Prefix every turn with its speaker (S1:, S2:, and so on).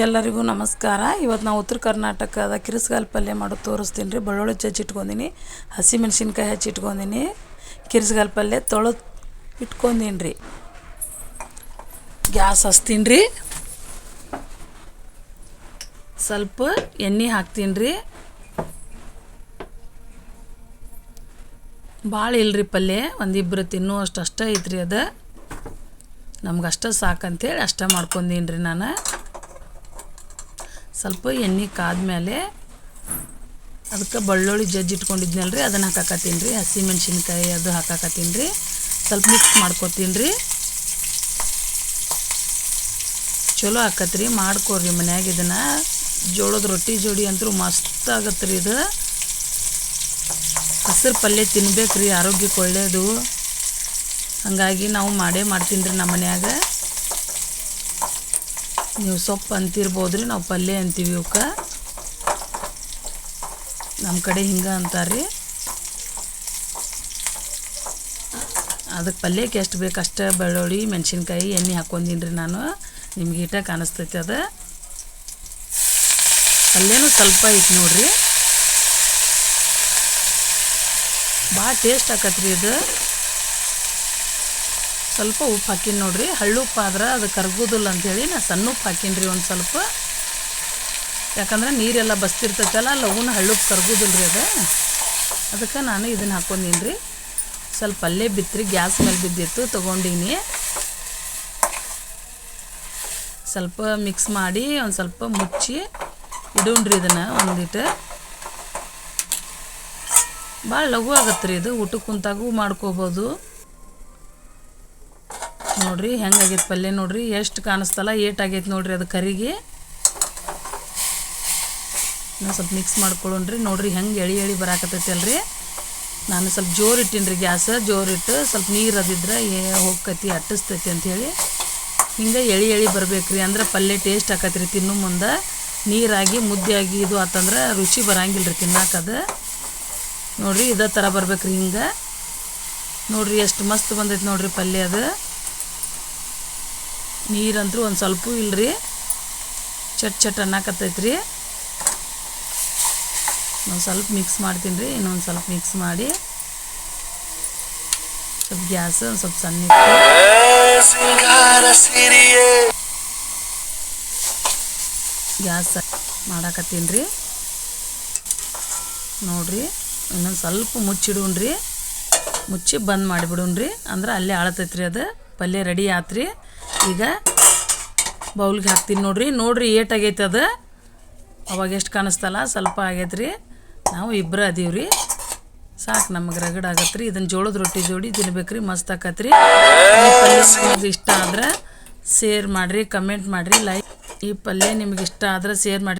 S1: ಎಲ್ಲರಿಗೂ ನಮಸ್ಕಾರ. ಇವತ್ತು ನಾವು ಉತ್ತರ ಕರ್ನಾಟಕದ ಕಿರಿಸ್ಗಾಲ್ ಪಲ್ಯ ಮಾಡೋದು ತೋರಿಸ್ತೀನಿ ರೀ. ಬೆಳ್ಳುಳ್ಳಿ ಜಜ್ಜಿ ಇಟ್ಕೊಂಡೀನಿ ಹಸಿಮೆಣ್ಸಿನ್ಕಾಯಿ ಹಚ್ಚಿ ಇಟ್ಕೊಂಡೀನಿ ಕಿರಿಸ್ಗಾಲ್ ಪಲ್ಯ ತೊಳೆದು ಇಟ್ಕೊಂಡೀನಿ ರೀ. ಗ್ಯಾಸ್ ಹಚ್ತೀನಿ ರೀ. ಸ್ವಲ್ಪ ಎಣ್ಣೆ ಹಾಕ್ತೀನಿ ರೀ. ಭಾಳ ಇಲ್ರಿ ಪಲ್ಯ. ಒಂದಿಬ್ಬರು ತಿನ್ನುವಷ್ಟು ಅಷ್ಟೇ ಐತ್ರಿ ಅದು. ನಮ್ಗೆ ಅಷ್ಟೇ ಸಾಕಂತೇಳಿ ಅಷ್ಟೇ ಮಾಡ್ಕೊಂಡೀನಿ ರೀ ನಾನು. ಸ್ವಲ್ಪ ಎಣ್ಣೆ ಕಾದ್ಮೇಲೆ ಅದಕ್ಕೆ ಬೆಳ್ಳುಳ್ಳಿ ಜಜ್ಜಿ ರೀ ಅದನ್ನು ಹಾಕಾಕತ್ತೀನಿ ರೀ. ಹಸಿಮೆಣ್ಸಿನ್ಕಾಯಿ ಅದು ಹಾಕಾಕತ್ತೀನಿ ರೀ. ಸ್ವಲ್ಪ ಮಿಕ್ಸ್ ಮಾಡ್ಕೊತೀನಿ ರೀ. ಚಲೋ ಆಕತ್ರಿ ಮಾಡ್ಕೋರಿ ಮನ್ಯಾಗ ಇದನ್ನು. ಜೋಳದ ರೊಟ್ಟಿ ಜೋಡಿ ಅಂತೂ ಮಸ್ತ್ ಆಗತ್ತೆ ರೀ ಇದು. ಹಸಿರು ಪಲ್ಯ ತಿನ್ಬೇಕು ರೀ, ಆರೋಗ್ಯಕ್ಕೆ ಒಳ್ಳೆಯದು ಹಾಗಾಗಿ ನಾವು ಮಾಡೇ ಮಾಡ್ತೀನಿ ರೀ ನಮ್ಮ ಮನ್ಯಾಗ. ನೀವು ಸೊಪ್ಪು ಅಂತಿರ್ಬೋದು ರೀ ನಾವು ಪಲ್ಯ ಅಂತೀವಿ ಇವಕ್ಕೆ. ನಮ್ಮ ಕಡೆ ಹಿಂಗೆ ಅಂತಾರೆ ಅದಕ್ಕೆ ಪಲ್ಯಕ್ಕೆ ಎಷ್ಟು ಬೇಕು ಅಷ್ಟೇ ಬೆಳ್ಳುಳ್ಳಿ, ಮೆಣಸಿನ್ಕಾಯಿ, ಎಣ್ಣೆ ಹಾಕ್ಕೊಂಡೀನಿ ರೀ ನಾನು. ನಿಮ್ಗೆ ಈಟ ಕಾಣಿಸ್ತೈತಿ ಅದು. ಪಲ್ಯನೂ ಸ್ವಲ್ಪ ಐತಿ ನೋಡ್ರಿ. ಭಾಳ ಟೇಸ್ಟ್ ಆಕತ್ರಿ ಇದು. ಸ್ವಲ್ಪ ಉಪ್ಪು ಹಾಕಿನಿ ನೋಡ್ರಿ. ಹಳ್ಳುಪ್ಪು ಆದ್ರೆ ಅದು ಕರ್ಗೋದಿಲ್ಲ ಅಂಥೇಳಿ ನಾ ಸಣ್ಣ ಉಪ್ಪು ಹಾಕೀನಿ ರೀ ಒಂದು ಸ್ವಲ್ಪ. ಯಾಕಂದ್ರೆ ನೀರೆಲ್ಲ ಬಸ್ತಿರ್ತೈತಲ್ಲ ಲಗುನ ಹಳ್ಳುಪ್ಪು ಕರ್ಗೋದಿಲ್ಲ ರೀ ಅದು. ಅದಕ್ಕೆ ನಾನು ಇದನ್ನು ಹಾಕ್ಕೊಂಡೀನಿ ರೀ. ಸ್ವಲ್ಪ ಅಲ್ಲೇ ಬಿತ್ರಿ, ಗ್ಯಾಸ್ ಮೇಲೆ ಬಿದ್ದಿತ್ತು, ತೊಗೊಂಡೀನಿ. ಸ್ವಲ್ಪ ಮಿಕ್ಸ್ ಮಾಡಿ ಒಂದು ಸ್ವಲ್ಪ ಮುಚ್ಚಿ ಇಡೋಣ್ರಿ ಇದನ್ನು ಒಂದಿಟ್ಟು ಭಾಳ ಲಘು ಆಗತ್ತೆ ರೀ ಇದು. ಊಟಕ್ಕೆ ಕುಂತಾಗೂ ಮಾಡ್ಕೋಬೋದು. ನೋಡ್ರಿ, ಹೆಂಗಾಗೈತೆ ಪಲ್ಯ ನೋಡ್ರಿ, ಎಷ್ಟು ಕಾಣಿಸ್ತಲ್ಲ, ಏಟ್ ಆಗೈತೆ ನೋಡ್ರಿ ಅದು ಕರಿಗೆ. ನಾನು ಸ್ವಲ್ಪ ಮಿಕ್ಸ್ ಮಾಡ್ಕೊಳ್ಳೋಣ್ರಿ ನೋಡ್ರಿ, ಹೆಂಗೆ ಎಳಿ ಎಳಿ ಬರಾಕತ್ತೈತಿ ಅಲ್ರಿ ನಾನು ಸ್ವಲ್ಪ ಜೋರು ಇಟ್ಟೀನಿ ರೀ ಗ್ಯಾಸ್ ಜೋರಿಟ್ಟು ಸ್ವಲ್ಪ ನೀರು ಅದಿದ್ರೆ ಏ ಹೋಗ್ಕತಿ, ಅಟ್ಟಿಸ್ತೈತಿ ಅಂಥೇಳಿ ಹಿಂಗೆ ಎಳಿ ಎಳಿ ಬರ್ಬೇಕ್ರಿ ಅಂದ್ರೆ ಪಲ್ಯ ಟೇಸ್ಟ್ ಆಕತ್ರಿ ತಿನ್ನು ಮುಂದೆ. ನೀರಾಗಿ, ಮುದ್ದೆಯಾಗಿ ಇದು ಆತಂದ್ರೆ ರುಚಿ ಬರಂಗಿಲ್ಲ ರೀ ತಿನ್ನಾಕದು. ನೋಡ್ರಿ, ಇದೇ ಥರ ಬರ್ಬೇಕ್ರಿ ಹಿಂಗೆ. ನೋಡ್ರಿ, ಎಷ್ಟು ಮಸ್ತ್ ಬಂದೈತೆ ನೋಡ್ರಿ ಪಲ್ಯ ಅದು. ನೀರಂತೂ ಒಂದು ಸ್ವಲ್ಪ ಇಲ್ರಿ. ಚಟ್ ಚಟ್ ಅನ್ನಕತ್ತೈತ್ರಿ. ಒಂದು ಸ್ವಲ್ಪ ಮಿಕ್ಸ್ ಮಾಡ್ತೀನಿ ರೀ ಇನ್ನೊಂದು ಸ್ವಲ್ಪ ಮಿಕ್ಸ್ ಮಾಡಿ. ಸ್ವಲ್ಪ ಗ್ಯಾಸ್ ಒಂದು ಸ್ವಲ್ಪ ಸಣ್ಣ ಗ್ಯಾಸ್ ಮಾಡಾಕತ್ತೀನಿ ರೀ ನೋಡ್ರಿ ಇನ್ನೊಂದು ಸ್ವಲ್ಪ ಮುಚ್ಚಿಡೋಣ್ರಿ ಮುಚ್ಚಿ ಬಂದ್ ಮಾಡಿಬಿಡೋಣ್ರಿ ಅಂದ್ರೆ ಅಲ್ಲೇ ಆಳತೈತ್ರಿ ಅದು. ಪಲ್ಯ ರೆಡಿ ಆತ್ರಿ. ಈಗ ಬೌಲ್ಗೆ ಹಾಕ್ತೀನಿ ನೋಡ್ರಿ. ನೋಡ್ರಿ ಆಗೈತೆ ಅದು. ಅವಾಗ ಎಷ್ಟು ಕಾಣಿಸ್ತಲ್ಲ? ಸ್ವಲ್ಪ ಆಗೈತೆ ನಾವು ಇಬ್ಬರು ಅದೀವಿ ಸಾಕು ನಮಗೆ ರಗಡ್ ಆಗತ್ತೆ ರೀ ಇದನ್ನು ಜೋಳದ ರೊಟ್ಟಿ ಜೋಡಿ ತಿನ್ಬೇಕ್ರಿ. ಮಸ್ತ್ ಆಕತ್ರಿ. ಇಷ್ಟ ಆದ್ರೆ ಶೇರ್ ಮಾಡಿರಿ, ಕಮೆಂಟ್ ಮಾಡಿರಿ, ಲೈಕ್ ಈ ಪಲ್ಯ ನಿಮಗೆ ಇಷ್ಟ ಆದ್ರೆ ಶೇರ್ ಮಾಡಿ